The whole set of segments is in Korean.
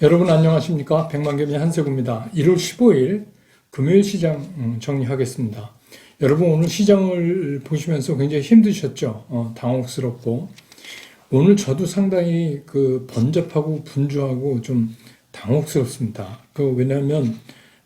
여러분 안녕하십니까? 백만개의 한세구입니다. 1월 15일 금요일 시장 음, 정리하겠습니다. 여러분 오늘 시장을 보시면서 굉장히 힘드셨죠? 어, 당혹스럽고 오늘 저도 상당히 그 번잡하고 분주하고 좀 당혹스럽습니다. 그 왜냐하면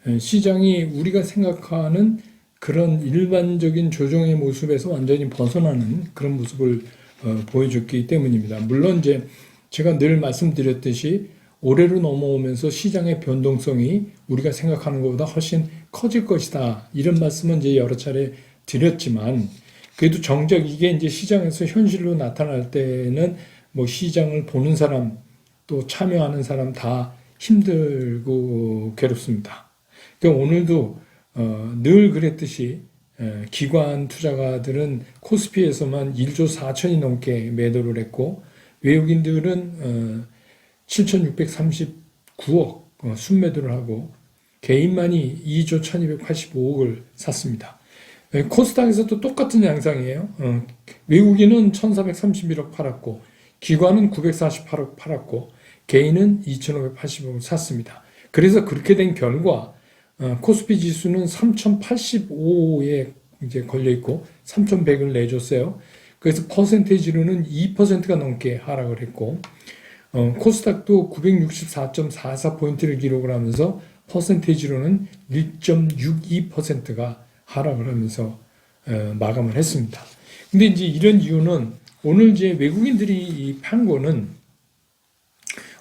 에, 시장이 우리가 생각하는 그런 일반적인 조정의 모습에서 완전히 벗어나는 그런 모습을 어, 보여줬기 때문입니다. 물론 이제 제가 늘 말씀드렸듯이 올해로 넘어오면서 시장의 변동성이 우리가 생각하는 것보다 훨씬 커질 것이다. 이런 말씀은 이제 여러 차례 드렸지만 그래도 정작 이게 이제 시장에서 현실로 나타날 때는 뭐 시장을 보는 사람 또 참여하는 사람 다 힘들고 괴롭습니다. 그러니까 오늘도 어, 늘 그랬듯이 에, 기관 투자가들은 코스피에서만 1조 4천이 넘게 매도를 했고 외국인들은 어, 7,639억 어, 순매도를 하고 개인만이 2조 1,285억을 샀습니다. 에, 코스닥에서도 똑같은 양상이에요. 어, 외국인은 1,431억 팔았고 기관은 948억 팔았고 개인은 2,580억을 샀습니다. 그래서 그렇게 된 결과 어, 코스피 지수는 3,085에 이제 걸려 있고 3,100을 내줬어요. 그래서 퍼센테이지로는 2%가 넘게 하락을 했고 어, 코스닥도 964.44포인트를 기록을 하면서 퍼센테이지로는 1.62%가 하락을 하면서 어, 마감을 했습니다. 근데 이제 이런 이유는 오늘 이제 외국인들이 이판 거는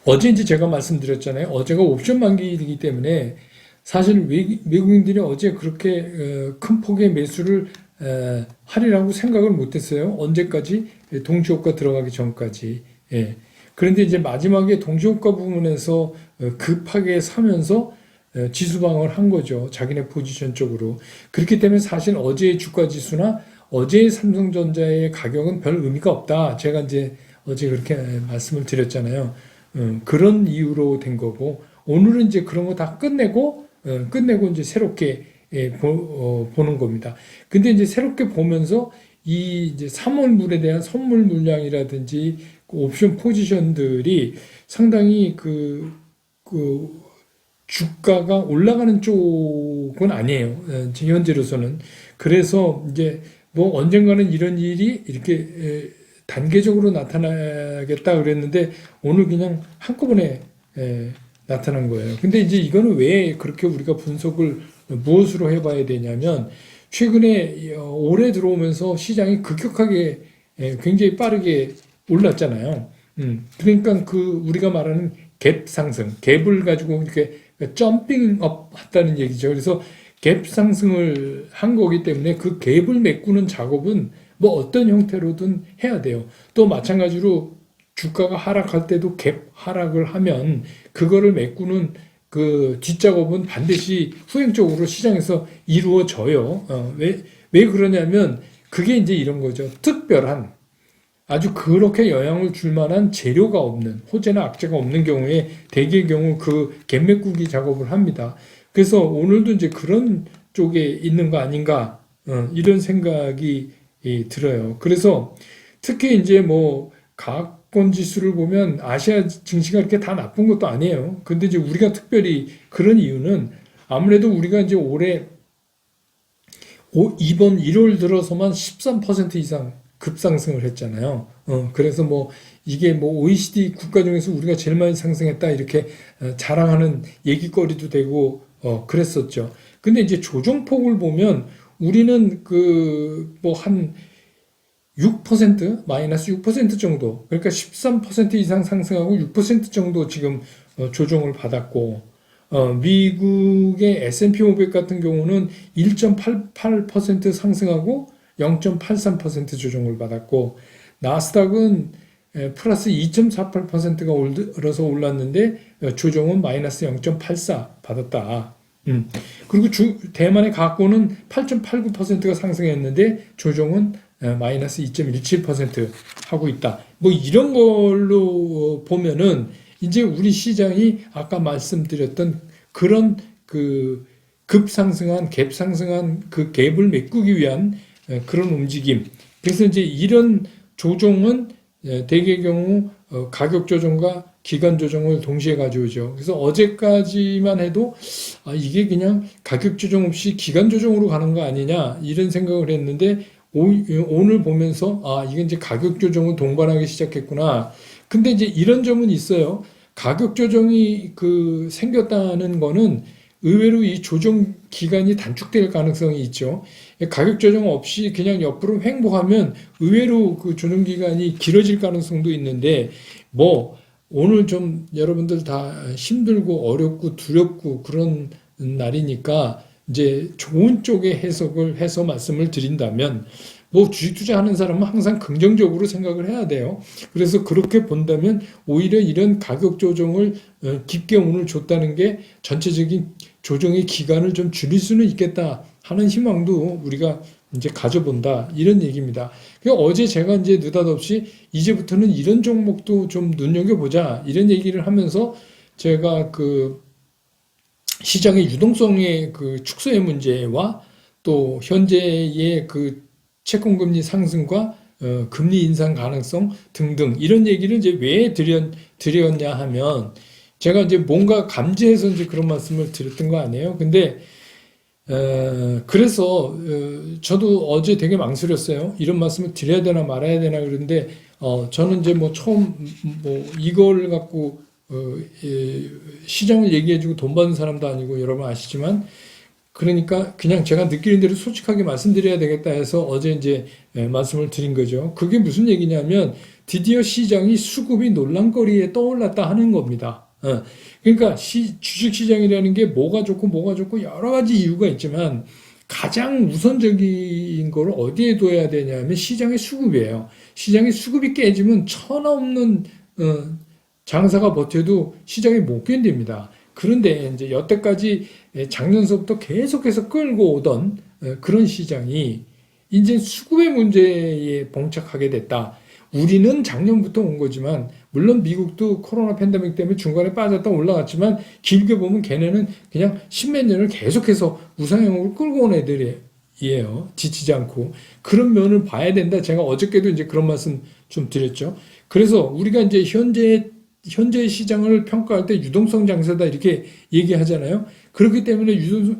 어제 이제 제가 말씀드렸잖아요. 어제가 옵션 만기이기 때문에 사실 외- 외국인들이 어제 그렇게 어, 큰 폭의 매수를 에, 하리라고 생각을 못했어요. 언제까지 동시호가 들어가기 전까지. 예. 그런데 이제 마지막에 동시호가 부분에서 어, 급하게 사면서 어, 지수방을 한 거죠. 자기네 포지션 쪽으로. 그렇기 때문에 사실 어제의 주가 지수나 어제의 삼성전자의 가격은 별 의미가 없다. 제가 이제 어제 그렇게 말씀을 드렸잖아요. 음, 그런 이유로 된 거고 오늘은 이제 그런 거 다 끝내고 어, 끝내고 이제 새롭게 예, 보는 겁니다. 근데 이제 새롭게 보면서 이 이제 3월 물에 대한 선물 물량이라든지 그 옵션 포지션들이 상당히 그, 그 주가가 올라가는 쪽은 아니에요. 어, 지금 현재로서는. 그래서 이제 뭐 언젠가는 이런 일이 이렇게 에, 단계적으로 나타나겠다 그랬는데 오늘 그냥 한꺼번에 에, 나타난 거예요. 근데 이제 이거는 왜 그렇게 우리가 분석을 무엇으로 해봐야 되냐면 최근에 어, 올해 들어오면서 시장이 급격하게 에, 굉장히 빠르게 올랐잖아요. 음, 그러니까 그 우리가 말하는 갭 상승, 갭을 가지고 이렇게 점핑 업 했다는 얘기죠. 그래서 갭 상승을 한 거기 때문에 그 갭을 메꾸는 작업은 뭐 어떤 형태로든 해야 돼요. 또 마찬가지로 주가가 하락할 때도 갭 하락을 하면 그거를 메꾸는 그 뒷작업은 반드시 후행적으로 시장에서 이루어져요. 어, 왜, 왜 그러냐면 그게 이제 이런 거죠. 특별한 아주 그렇게 영향을 줄 만한 재료가 없는 호재나 악재가 없는 경우에 대개의 경우 그 갭메꾸기 작업을 합니다. 그래서 오늘도 이제 그런 쪽에 있는 거 아닌가 어, 이런 생각이 이, 들어요. 그래서 특히 이제 뭐 가학권 지수를 보면 아시아 증시가 그렇게 다 나쁜 것도 아니에요. 근데 이제 우리가 특별히 그런 이유는 아무래도 우리가 이제 올해 오- 이번 1월 들어서만 13% 이상 급상승을 했잖아요. 어, 그래서 뭐 이게 뭐 OECD 국가 중에서 우리가 제일 많이 상승했다 이렇게 어, 자랑하는 얘기거리도 되고 어, 그랬었죠. 근데 이제 조정폭을 보면 우리는 그 뭐 한 6% 마이너스 6% 정도 그러니까 13% 이상 상승하고 6% 정도 지금 어, 조정을 받았고 어, 미국의 S&P 500 같은 경우는 1.88% 상승하고 0.83% 조정을 받았고 나스닥은 에, 플러스 2.48%가 올라서 올랐는데 어, 조정은 마이너스 0.84 받았다. 음. 그리고 주, 대만의 가고는 8.89%가 상승했는데 조정은 에, 마이너스 2.17% 하고 있다. 뭐 이런 걸로 보면은 이제 우리 시장이 아까 말씀드렸던 그런 그 급상승한 갭 상승한 그 갭을 메꾸기 위한 에, 그런 움직임. 그래서 이제 이런 조정은 에, 대개의 경우 어, 가격 조정과 기간 조정을 동시에 가져오죠. 그래서 어제까지만 해도 아, 이게 그냥 가격 조정 없이 기간 조정으로 가는 거 아니냐 이런 생각을 했는데 오, 오늘 보면서 아 이게 이제 가격 조정을 동반하기 시작했구나. 근데 이제 이런 점은 있어요. 가격 조정이 그 생겼다는 거는 의외로 이 조정 기간이 단축될 가능성이 있죠. 가격 조정 없이 그냥 옆으로 횡보하면 의외로 그 조정 기간이 길어질 가능성도 있는데 뭐 오늘 좀 여러분들 다 힘들고 어렵고 두렵고 그런 날이니까 이제 좋은 쪽의 해석을 해서 말씀을 드린다면 뭐 주식 투자하는 사람은 항상 긍정적으로 생각을 해야 돼요. 그래서 그렇게 본다면 오히려 이런 가격 조정을 어, 깊게 오늘 줬다는 게 전체적인 조정의 기간을 좀 줄일 수는 있겠다 하는 희망도 우리가 이제 가져본다 이런 얘기입니다. 그러니까 어제 제가 이제 느닷없이 이제부터는 이런 종목도 좀 눈여겨보자 이런 얘기를 하면서 제가 그 시장의 유동성의 그 축소의 문제와 또 현재의 그 채권금리 상승과 어, 금리 인상 가능성 등등 이런 얘기를 이제 왜 드렸, 드렸냐 하면 제가 이제 뭔가 감지해서 이제 그런 말씀을 드렸던 거 아니에요. 근데 어, 그래서 어, 저도 어제 되게 망설였어요. 이런 말씀을 드려야 되나 말아야 되나 그런데 어, 저는 이제 뭐 처음 뭐 이걸 갖고 어, 예, 시장을 얘기해주고 돈 받는 사람도 아니고 여러분 아시지만 그러니까 그냥 제가 느끼는 대로 솔직하게 말씀드려야 되겠다 해서 어제 이제 예, 말씀을 드린 거죠. 그게 무슨 얘기냐면 드디어 시장이 수급이 논란거리에 떠올랐다 하는 겁니다. 어, 그러니까 시, 주식시장이라는 게 뭐가 좋고 뭐가 좋고 여러 가지 이유가 있지만 가장 우선적인 걸 어디에 둬야 되냐면 시장의 수급이에요. 시장의 수급이 깨지면 천없는 어, 장사가 버텨도 시장이 못 견딥니다. 그런데 이제 여태까지 작년서부터 계속해서 끌고 오던 어, 그런 시장이 이제 수급의 문제에 봉착하게 됐다. 우리는 작년부터 온 거지만 물론 미국도 코로나 팬데믹 때문에 중간에 빠졌다 올라갔지만 길게 보면 걔네는 그냥 십몇 년을 계속해서 우상향으로 끌고 온 애들이에요. 지치지 않고 그런 면을 봐야 된다. 제가 어저께도 이제 그런 말씀 좀 드렸죠. 그래서 우리가 이제 현재 현재 시장을 평가할 때 유동성 장세다 이렇게 얘기하잖아요. 그렇기 때문에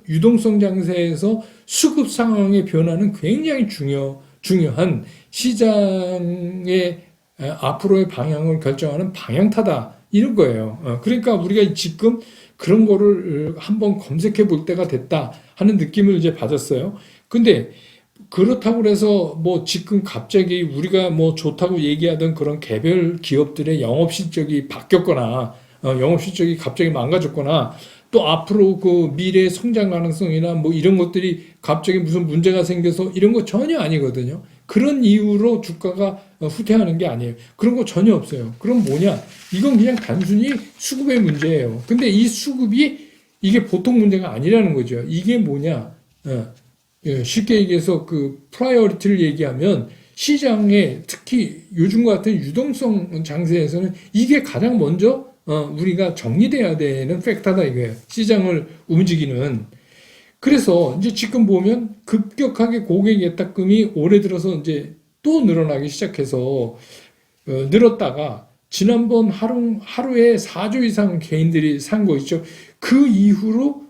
유동성 장세에서 수급 상황의 변화는 굉장히 중요 중요한 시장의 앞으로의 방향을 결정하는 방향타다 이런 거예요. 어, 그러니까 우리가 지금 그런 거를 한번 검색해 볼 때가 됐다 하는 느낌을 이제 받았어요. 근데 그렇다고 해서 뭐 지금 갑자기 우리가 뭐 좋다고 얘기하던 그런 개별 기업들의 영업 실적이 바뀌었거나 어, 영업 실적이 갑자기 망가졌거나 또 앞으로 그 미래 성장 가능성이나 뭐 이런 것들이 갑자기 무슨 문제가 생겨서 이런 거 전혀 아니거든요. 그런 이유로 주가가 후퇴하는 게 아니에요. 그런 거 전혀 없어요. 그럼 뭐냐? 이건 그냥 단순히 수급의 문제예요. 근데 이 수급이 이게 보통 문제가 아니라는 거죠. 이게 뭐냐? 어, 예, 쉽게 얘기해서 그 프라이어리티를 얘기하면 시장에 특히 요즘 같은 유동성 장세에서는 이게 가장 먼저 어, 우리가 정리돼야 되는 팩터다 이거예요. 시장을 움직이는. 그래서 이제 지금 보면 급격하게 고객 예탁금이 올해 들어서 이제 또 늘어나기 시작해서 어, 늘었다가 지난번 하루 하루에 4조 이상 개인들이 산 거 있죠. 그 이후로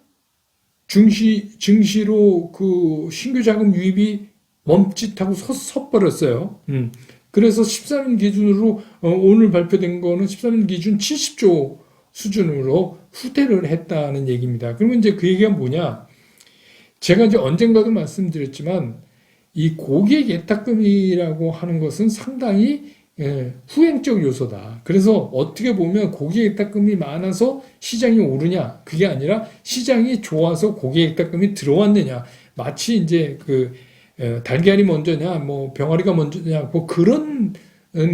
증시 증시로 그 신규 자금 유입이 멈칫하고 서, 섰버렸어요. 음. 그래서 13일 기준으로 어, 오늘 발표된 거는 13일 기준 70조 수준으로 후퇴를 했다는 얘기입니다. 그러면 이제 그 얘기가 뭐냐? 제가 이제 언젠가도 말씀드렸지만 이 고객 예탁금이라고 하는 것은 상당히 예, 후행적 요소다. 그래서 어떻게 보면 고객 예탁금이 많아서 시장이 오르냐? 그게 아니라 시장이 좋아서 고객 예탁금이 들어왔느냐? 마치 이제 그 예, 달걀이 먼저냐, 뭐 병아리가 먼저냐, 뭐 그런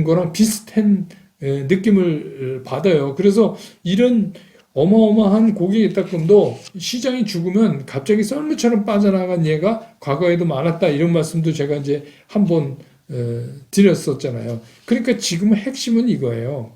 거랑 비슷한 예, 느낌을 받아요. 그래서 이런 어마어마한 고객 예탁금도 시장이 죽으면 갑자기 썰물처럼 빠져나간 예가 과거에도 많았다 이런 말씀도 제가 이제 한번 어, 드렸었잖아요. 그러니까 지금 핵심은 이거예요.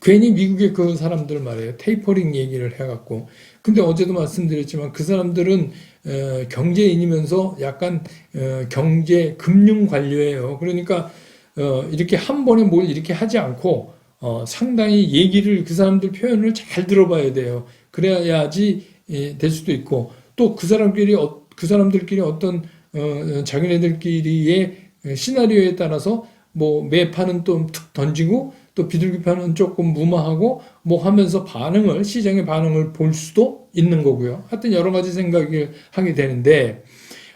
괜히 미국의 그 사람들 말이에요. 테이퍼링 얘기를 해갖고. 근데 어제도 말씀드렸지만 그 사람들은 어, 경제인이면서 약간 어, 경제 금융 관료예요. 그러니까 어, 이렇게 한 번에 뭘 이렇게 하지 않고 어, 상당히 얘기를 그 사람들 표현을 잘 들어봐야 돼요. 그래야지 예, 될 수도 있고 또 그 사람끼리 어, 그 사람들끼리 어떤 어, 자기네들끼리의 시나리오에 따라서 뭐 매판은 또툭 던지고 또 비둘기판은 조금 무마하고 뭐 하면서 반응을 시장의 반응을 볼 수도 있는 거고요. 하여튼 여러 가지 생각을 하게 되는데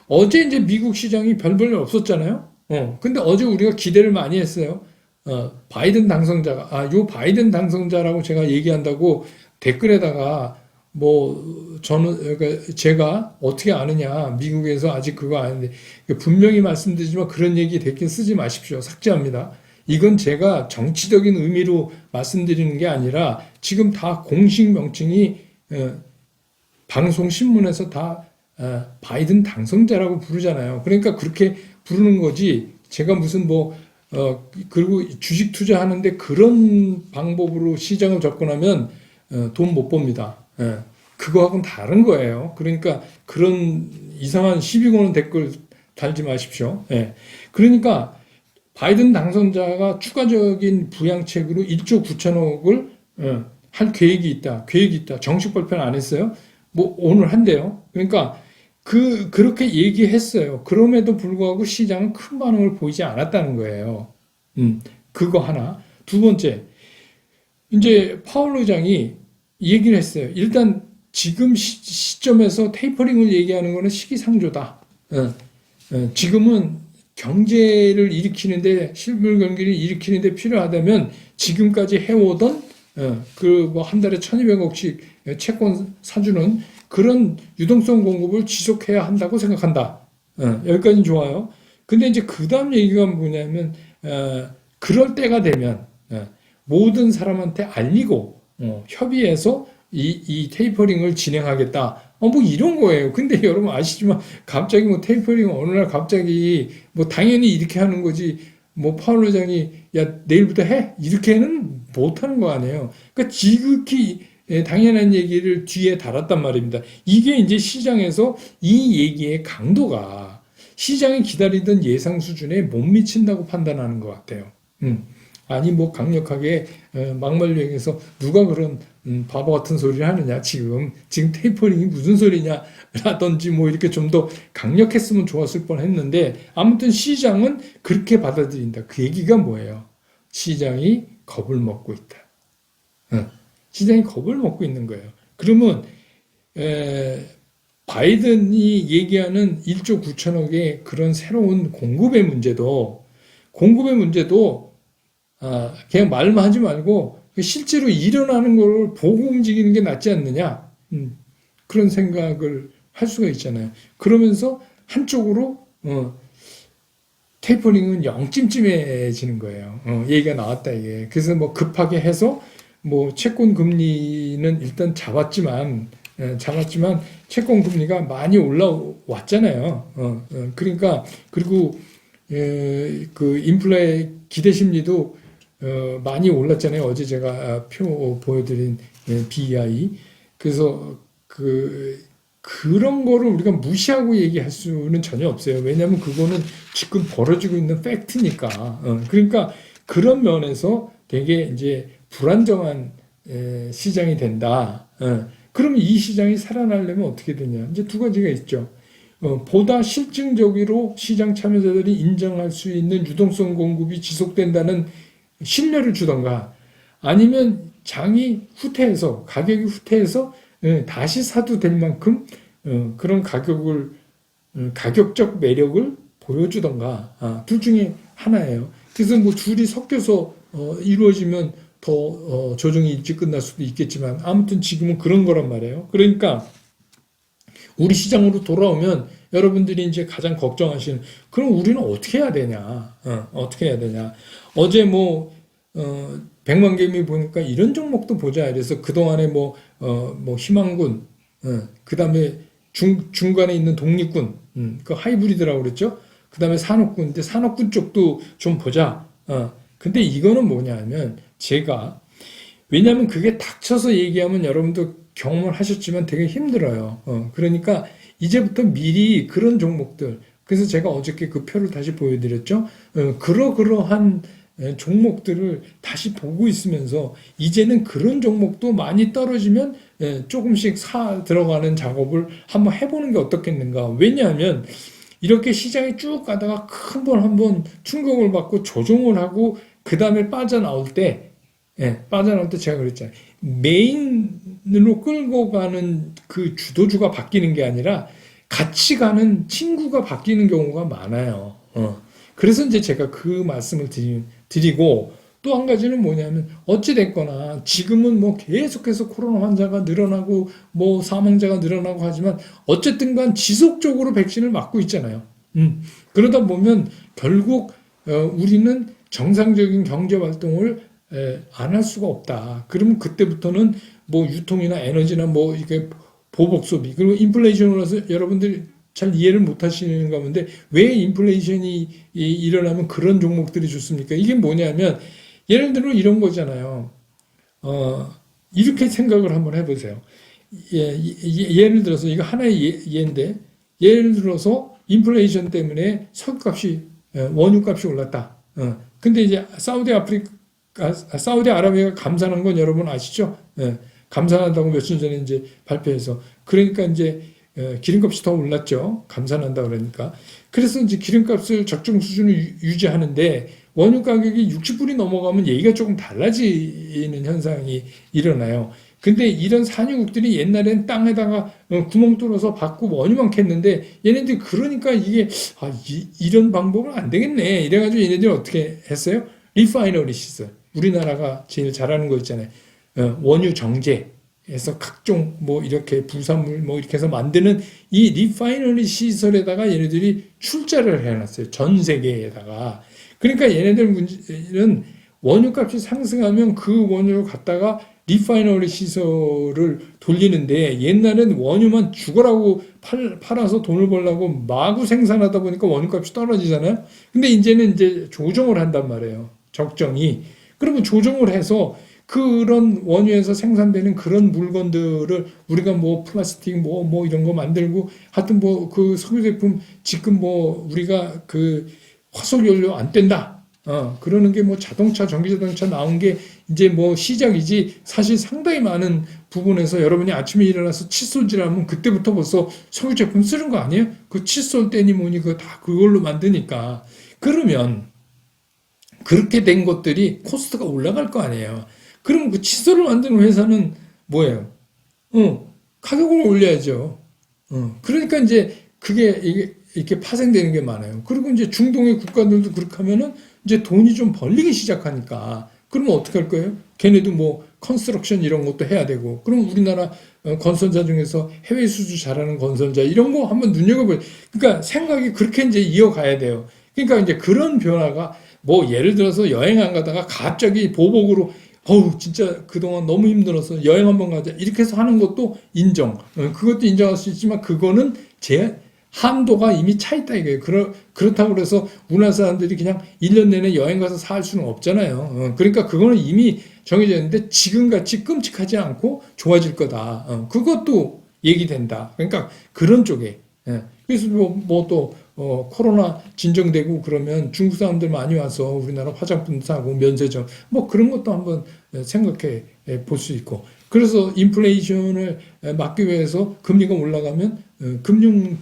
어제 이제 미국 시장이 별볼일 없었잖아요. 어, 근데 어제 우리가 기대를 많이 했어요. 어, 바이든 당선자가, 아, 요 바이든 당선자라고 제가 얘기한다고 댓글에다가 뭐, 저는, 그러니까 제가 어떻게 아느냐, 미국에서 아직 그거 아는데, 분명히 말씀드리지만 그런 얘기 댓글 쓰지 마십시오. 삭제합니다. 이건 제가 정치적인 의미로 말씀드리는 게 아니라 지금 다 공식 명칭이 어, 방송 신문에서 다 어, 바이든 당선자라고 부르잖아요. 그러니까 그렇게 부르는 거지. 제가 무슨 뭐 어, 그리고 주식 투자하는데 그런 방법으로 시장을 접근하면 어, 돈못 법니다. 예. 그거하고는 다른 거예요. 그러니까 그런 이상한 시비 거는 댓글 달지 마십시오. 예. 그러니까 바이든 당선자가 추가적인 부양책으로 1조 9천억을 어, 할 계획이 있다. 계획이 있다. 정식 발표는 안 했어요. 뭐 오늘 한대요. 그러니까 그 그렇게 얘기했어요. 그럼에도 불구하고 시장은 큰 반응을 보이지 않았다는 거예요. 음, 그거 하나. 두 번째, 이제 파월 의장이 얘기를 했어요. 일단 지금 시, 시점에서 테이퍼링을 얘기하는 거는 시기상조다. 어, 어, 지금은 경제를 일으키는데 실물 경기를 일으키는데 필요하다면 지금까지 해오던 어, 그뭐 한 달에 1,200억씩 채권 사주는 그런 유동성 공급을 지속해야 한다고 생각한다. 어, 여기까지는 좋아요. 근데 이제 그 다음 얘기가 뭐냐면 어, 그럴 때가 되면 어, 모든 사람한테 알리고 어, 협의해서 이, 이 테이퍼링을 진행하겠다. 어, 뭐 이런 거예요. 근데 여러분 아시지만 갑자기 뭐 테이퍼링 어느 날 갑자기 뭐 당연히 이렇게 하는 거지. 뭐 파월 회장이 야 내일부터 해 이렇게는 못 하는 거 아니에요. 그러니까 지극히 예, 당연한 얘기를 뒤에 달았단 말입니다. 이게 이제 시장에서 이 얘기의 강도가 시장이 기다리던 예상 수준에 못 미친다고 판단하는 것 같아요. 음. 아니 뭐 강력하게 어, 막말 유행해서 누가 그런 음, 바보 같은 소리를 하느냐 지금 지금 테이퍼링이 무슨 소리냐라든지 뭐 이렇게 좀 더 강력했으면 좋았을 뻔했는데 아무튼 시장은 그렇게 받아들인다. 그 얘기가 뭐예요? 시장이 겁을 먹고 있다. 어, 시장이 겁을 먹고 있는 거예요. 그러면 에, 바이든이 얘기하는 1조 9천억의 그런 새로운 공급의 문제도 공급의 문제도 아, 그냥 말만 하지 말고 실제로 일어나는 걸 보고 움직이는 게 낫지 않느냐 음, 그런 생각을 할 수가 있잖아요. 그러면서 한쪽으로 어, 테이퍼링은 영찜찜해지는 거예요. 어, 얘기가 나왔다 이게. 그래서 뭐 급하게 해서 뭐 채권 금리는 일단 잡았지만 예, 잡았지만 채권 금리가 많이 올라왔잖아요. 어, 어, 그러니까 그리고 예, 그 인플레 기대 심리도 어, 많이 올랐잖아요. 어제 제가 표 보여드린 예, BEI. 그래서 그 그런 거를 우리가 무시하고 얘기할 수는 전혀 없어요. 왜냐하면 그거는 지금 벌어지고 있는 팩트니까. 어, 그러니까 그런 면에서 되게 이제 불안정한 에, 시장이 된다. 어, 그럼 이 시장이 살아나려면 어떻게 되냐? 이제 두 가지가 있죠. 어, 보다 실증적으로 시장 참여자들이 인정할 수 있는 유동성 공급이 지속된다는 신뢰를 주던가 아니면 장이 후퇴해서 가격이 후퇴해서 예, 다시 사도 될 만큼 어, 그런 가격을 어, 가격적 매력을 보여주던가 아, 둘 중에 하나예요. 그래서 뭐 둘이 섞여서 어, 이루어지면 더 어, 조정이 일찍 끝날 수도 있겠지만 아무튼 지금은 그런 거란 말이에요. 그러니까 우리 시장으로 돌아오면 여러분들이 이제 가장 걱정하시는 그럼 우리는 어떻게 해야 되냐? 어, 떻게 해야 되냐? 어제 뭐 어, 백만 개미 보니까 이런 종목도 보자. 그래서 그동안에 뭐, 어, 뭐, 희망군, 어, 그 다음에 중, 중간에 있는 독립군, 음, 그 하이브리드라고 그랬죠? 그 다음에 산업군, 근데 산업군 쪽도 좀 보자. 어, 근데 이거는 뭐냐면, 제가, 왜냐면 그게 닥쳐서 얘기하면 여러분도 경험을 하셨지만 되게 힘들어요. 어, 그러니까 이제부터 미리 그런 종목들, 그래서 제가 어저께 그 표를 다시 보여드렸죠? 어, 그러그러한 예, 종목들을 다시 보고 있으면서 이제는 그런 종목도 많이 떨어지면 예, 조금씩 사 들어가는 작업을 한번 해보는 게 어떻겠는가. 왜냐하면 이렇게 시장이 쭉 가다가 큰 번 한 번 충격을 받고 조정을 하고 그 다음에 빠져나올 때, 예, 빠져나올 때 제가 그랬잖아요. 메인으로 끌고 가는 그 주도주가 바뀌는 게 아니라 같이 가는 친구가 바뀌는 경우가 많아요. 어. 그래서 이제 제가 그 말씀을 드리, 드리고 또 한 가지는 뭐냐면 어찌됐거나 지금은 뭐 계속해서 코로나 환자가 늘어나고 뭐 사망자가 늘어나고 하지만 어쨌든 간 지속적으로 백신을 맞고 있잖아요. 음. 그러다 보면 결국 어, 우리는 정상적인 경제 활동을 안 할 수가 없다. 그러면 그때부터는 뭐 유통이나 에너지나 뭐 이게 보복 소비 그리고 인플레이션으로서 여러분들이 잘 이해를 못 하시는 가운데 왜 인플레이션이 이- 일어나면 그런 종목들이 좋습니까? 이게 뭐냐면 예를 들어 이런 거잖아요. 어, 이렇게 생각을 한번 해보세요. 예, 예, 예를 들어서 이거 하나의 예, 예인데 예를 들어서 인플레이션 때문에 석유값이 예, 원유값이 올랐다. 어, 근데 이제 사우디 아프리카 아, 사우디 아라비아가 감산한 건 여러분 아시죠? 예, 감산한다고 며칠 전에 이제 발표해서 그러니까 이제 어, 기름값이 더 올랐죠. 감산한다 그러니까. 그래서 이제 기름값을 적정 수준을 유- 유지하는데 원유 가격이 60불이 넘어가면 얘기가 조금 달라지는 현상이 일어나요. 근데 이런 산유국들이 옛날엔 땅에다가 어, 구멍 뚫어서 받고 원유만 캤는데 얘네들이 그러니까 이게 아, 이, 런 방법은 안 되겠네. 이래가지고 얘네들이 어떻게 했어요? 리파이너리 시설. 우리나라가 제일 잘하는 거 있잖아요. 어, 원유 정제 해서 각종 뭐 이렇게 부산물 뭐 이렇게 해서 만드는 이 리파이너리 시설에다가 얘네들이 출자를 해놨어요. 전 세계에다가. 그러니까 얘네들 문제는 원유값이 상승하면 그 원유를 갖다가 리파이너리 시설을 돌리는데 옛날엔 원유만 죽어라고 팔, 팔아서 돈을 벌려고 마구 생산하다 보니까 원유값이 떨어지잖아요. 근데 이제는 이제 조정을 한단 말이에요. 적정이. 그러면 조정을 해서 그런 원유에서 생산되는 그런 물건들을 우리가 뭐 플라스틱 뭐뭐 이런 거 만들고 하여튼 뭐 그 석유 제품 지금 뭐 우리가 그 화석 연료 안 뗀다. 어, 그러는 게 뭐 자동차, 전기 자동차 나온 게 이제 뭐 시작이지 사실 상당히 많은 부분에서 여러분이 아침에 일어나서 칫솔질하면 그때부터 벌써 석유 제품 쓰는 거 아니에요? 그 칫솔 떼니 뭐니 그거 다 그걸로 만드니까 그러면 그렇게 된 것들이 코스트가 올라갈 거 아니에요. 그럼 그 칫솔을 만드는 회사는 뭐예요? 어, 가격을 올려야죠. 어, 그러니까 이제 그게 이게 이렇게 파생되는 게 많아요. 그리고 이제 중동의 국가들도 그렇게 하면은 이제 돈이 좀 벌리기 시작하니까 그러면 어떻게 할 거예요? 걔네도 뭐 컨스트럭션 이런 것도 해야 되고 그럼 우리나라 어, 건설자 중에서 해외 수주 잘하는 건설자 이런 거 한번 눈여겨볼 그러니까 생각이 그렇게 이제 이어가야 돼요. 그러니까 이제 그런 변화가 뭐 예를 들어서 여행 안 가다가 갑자기 보복으로 어우 진짜 그동안 너무 힘들어서 여행 한번 가자 이렇게 해서 하는 것도 인정 어, 그것도 인정할 수 있지만 그거는 제 한도가 이미 차 있다 이거예요. 그러, 그렇다고 그래서 우리나라 사람들이 그냥 1년 내내 여행 가서 살 수는 없잖아요. 어, 그러니까 그거는 이미 정해져 있는데 지금같이 끔찍하지 않고 좋아질 거다. 어, 그것도 얘기된다. 그러니까 그런 쪽에. 예. 그래서 뭐또 어, 코로나 진정되고 그러면 중국 사람들 많이 와서 우리나라 화장품 사고 면세점 뭐 그런 것도 한번 생각해 볼 수 있고. 그래서 인플레이션을 막기 위해서 금리가 올라가면 어, 금융 어,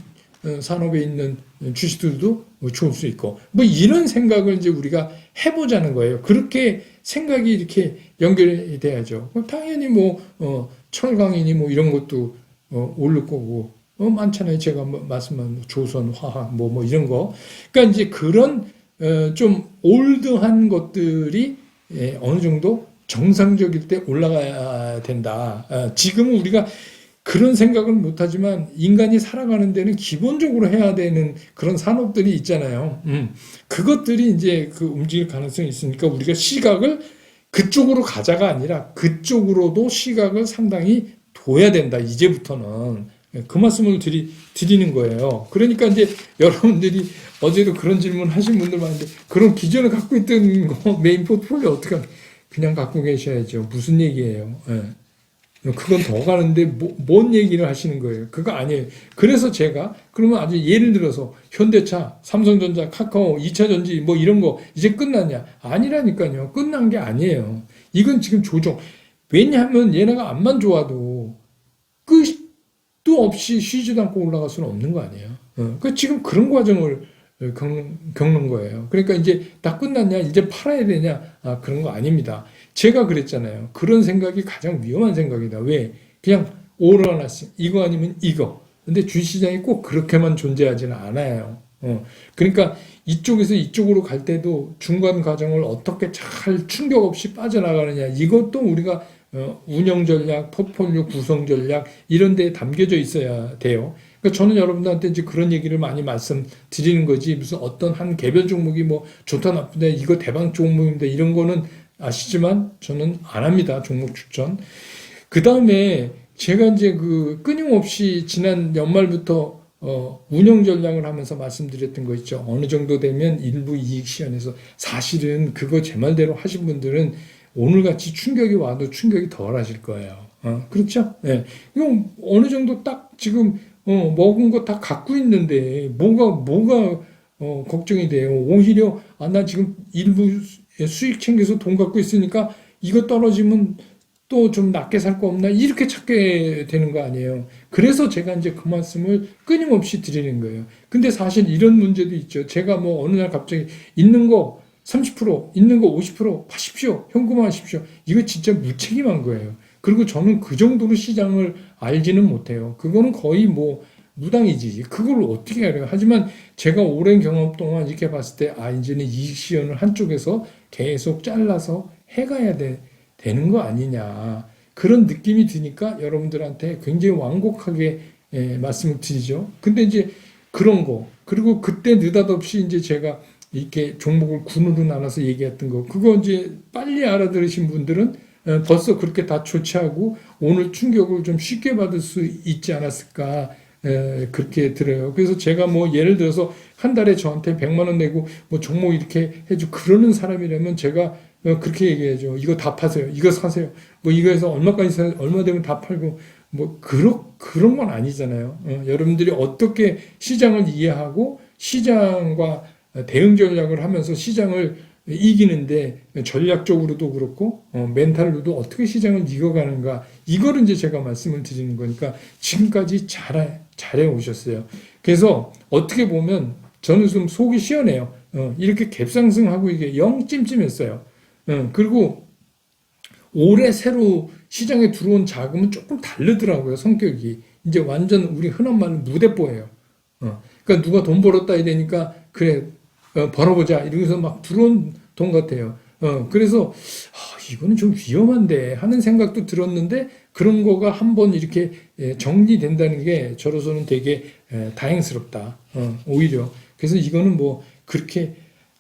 산업에 있는 주식들도 좋을 수 있고 뭐 이런 생각을 이제 우리가 해보자는 거예요. 그렇게 생각이 이렇게 연결이 돼야죠. 그럼 당연히 뭐 어, 철강이니 뭐 이런 것도 어, 오를 거고 어, 많잖아요. 제가 뭐 말씀한 뭐 조선, 화학, 뭐, 뭐 이런 거. 그러니까 이제 그런, 어, 좀 올드한 것들이 예, 어느 정도 정상적일 때 올라가야 된다. 어, 지금은 우리가 그런 생각을 못하지만 인간이 살아가는 데는 기본적으로 해야 되는 그런 산업들이 있잖아요. 음. 그것들이 이제 그 움직일 가능성이 있으니까 우리가 시각을 그쪽으로 가자가 아니라 그쪽으로도 시각을 상당히 둬야 된다. 이제부터는. 그 말씀을 드리, 드리는 거예요. 그러니까 이제 여러분들이 어제도 그런 질문 하신 분들 많은데 그런 기존에 갖고 있던 거 메인 포트폴리오 어떻게 그냥 갖고 계셔야죠. 무슨 얘기예요. 예. 그건 더 가는데 뭐, 뭔 얘기를 하시는 거예요? 그거 아니에요. 그래서 제가 그러면 아주 예를 들어서 현대차, 삼성전자, 카카오, 2차 전지 뭐 이런 거 이제 끝났냐? 아니라니까요. 끝난 게 아니에요. 이건 지금 조정. 왜냐하면 얘네가 안만 좋아도 끝도 없이 쉬지도 않고 올라갈 수는 없는 거 아니에요. 어, 그 지금 그런 과정을 겪는, 겪는 거예요. 그러니까 이제 다 끝났냐? 이제 팔아야 되냐? 아, 그런 거 아닙니다. 제가 그랬잖아요. 그런 생각이 가장 위험한 생각이다. 왜? 그냥 오로 하나씩 이거 아니면 이거. 근데 주식시장이 꼭 그렇게만 존재하지는 않아요. 어, 그러니까 이쪽에서 이쪽으로 갈 때도 중간 과정을 어떻게 잘 충격 없이 빠져나가느냐. 이것도 우리가 어, 운영 전략, 포폴리오 구성 전략 이런 데에 담겨져 있어야 돼요. 그러니까 저는 여러분들한테 이제 그런 얘기를 많이 말씀드리는 거지 무슨 어떤 한 개별 종목이 뭐 좋다 나쁘다 이거 대박 종목인데 이런 거는 아시지만 저는 안 합니다 종목 추천. 그 다음에 제가 이제 그 끊임없이 지난 연말부터 어, 운영 전략을 하면서 말씀드렸던 거 있죠. 어느 정도 되면 일부 이익 시현에서 사실은 그거 제 말대로 하신 분들은 오늘 같이 충격이 와도 충격이 덜 하실 거예요. 어, 그렇죠? 예. 이거 어느 정도 딱 지금 어, 먹은 거 다 갖고 있는데 뭐가 뭐가 어, 걱정이 돼요. 오히려 아, 나 지금 일부 수익 챙겨서 돈 갖고 있으니까 이거 떨어지면 또 좀 낮게 살 거 없나 이렇게 찾게 되는 거 아니에요. 그래서 제가 이제 그 말씀을 끊임없이 드리는 거예요. 근데 사실 이런 문제도 있죠. 제가 뭐 어느 날 갑자기 있는 거 30% 있는 거 50% 파십시오. 현금화하십시오. 이거 진짜 무책임한 거예요. 그리고 저는 그 정도로 시장을 알지는 못해요. 그거는 거의 뭐 무당이지. 그걸 어떻게 알아요? 하지만 제가 오랜 경험 동안 이렇게 봤을 때, 아, 이제는 이익 시연을 한쪽에서 계속 잘라서 해가야 돼, 되는 거 아니냐. 그런 느낌이 드니까 여러분들한테 굉장히 완곡하게 예, 말씀을 드리죠. 근데 이제 그런 거, 그리고 그때 느닷없이 이제 제가 이렇게 종목을 군으로 나눠서 얘기했던 거, 그거 이제 빨리 알아들으신 분들은 어, 벌써 그렇게 다 조치하고 오늘 충격을 좀 쉽게 받을 수 있지 않았을까 에, 그렇게 들어요. 그래서 제가 뭐 예를 들어서 한 달에 저한테 100만 원 내고 뭐 종목 이렇게 해줘 그러는 사람이라면 제가 어, 그렇게 얘기해줘. 이거 다 파세요. 이거 사세요. 뭐 이거에서 얼마까지 사 얼마 되면 다 팔고 뭐 그런 그런 건 아니잖아요. 어, 여러분들이 어떻게 시장을 이해하고 시장과 대응 전략을 하면서 시장을 이기는데 전략적으로도 그렇고 어, 멘탈로도 어떻게 시장을 이겨가는가 이거를 이제 제가 말씀을 드리는 거니까 지금까지 잘 잘해 오셨어요. 그래서 어떻게 보면 저는 좀 속이 시원해요. 어, 이렇게 갭상승하고 이게 영 찜찜했어요. 어, 그리고 올해 새로 시장에 들어온 자금은 조금 다르더라고요 성격이 이제 완전 우리 흔한 말로 무대뽀예요. 어, 그러니까 누가 돈 벌었다 이러니까 그래 어, 벌어보자 이러면서 막 들어온 돈 같아요. 어, 그래서 아, 이거는 좀 위험한데 하는 생각도 들었는데 그런 거가 한번 이렇게 예, 정리된다는 게 저로서는 되게 예, 다행스럽다. 어, 오히려 그래서 이거는 뭐 그렇게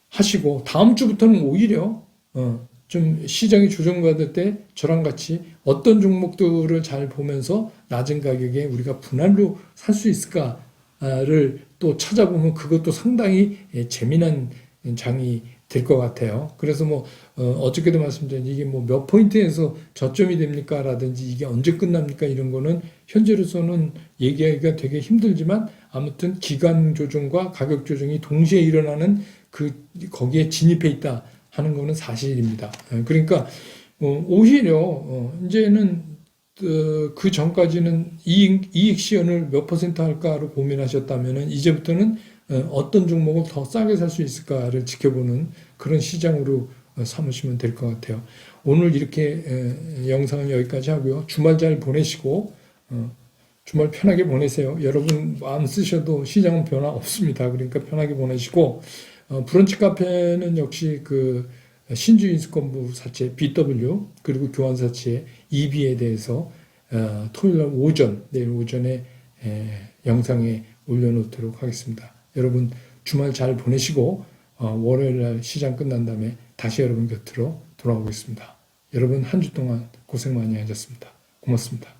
하시고 다음 주부터는 오히려 어, 좀 시장이 조정받을 때 저랑 같이 어떤 종목들을 잘 보면서 낮은 가격에 우리가 분할로 살 수 있을까를 또 찾아보면 그것도 상당히 예, 재미난 장이 될 것 같아요. 그래서 뭐 어, 저께도 말씀드린 이게 뭐 몇 포인트에서 저점이 됩니까? 라든지 이게 언제 끝납니까? 이런 거는 현재로서는 얘기하기가 되게 힘들지만 아무튼 기간 조정과 가격 조정이 동시에 일어나는 그 거기에 진입해 있다 하는 거는 사실입니다. 어, 그러니까 어, 오히려 어, 이제는 그, 그 전까지는 이익, 이익 시연을 몇 퍼센트 할까로 고민하셨다면은 이제부터는 어, 어떤 종목을 더 싸게 살 수 있을까를 지켜보는 그런 시장으로 어, 삼으시면 될 것 같아요. 오늘 이렇게 에, 영상은 여기까지 하고요. 주말 잘 보내시고 어, 주말 편하게 보내세요. 여러분 마음 쓰셔도 시장은 변화 없습니다. 그러니까 편하게 보내시고 어, 브런치 카페는 역시 그 신주 인수권부 사채 BW 그리고 교환 사채 EB에 대해서 어, 토요일 날 오전 내일 오전에 에, 영상에 올려놓도록 하겠습니다. 여러분 주말 잘 보내시고 어, 월요일 날 시장 끝난 다음에 다시 여러분 곁으로 돌아오겠습니다. 여러분 한 주 동안 고생 많이 하셨습니다. 고맙습니다.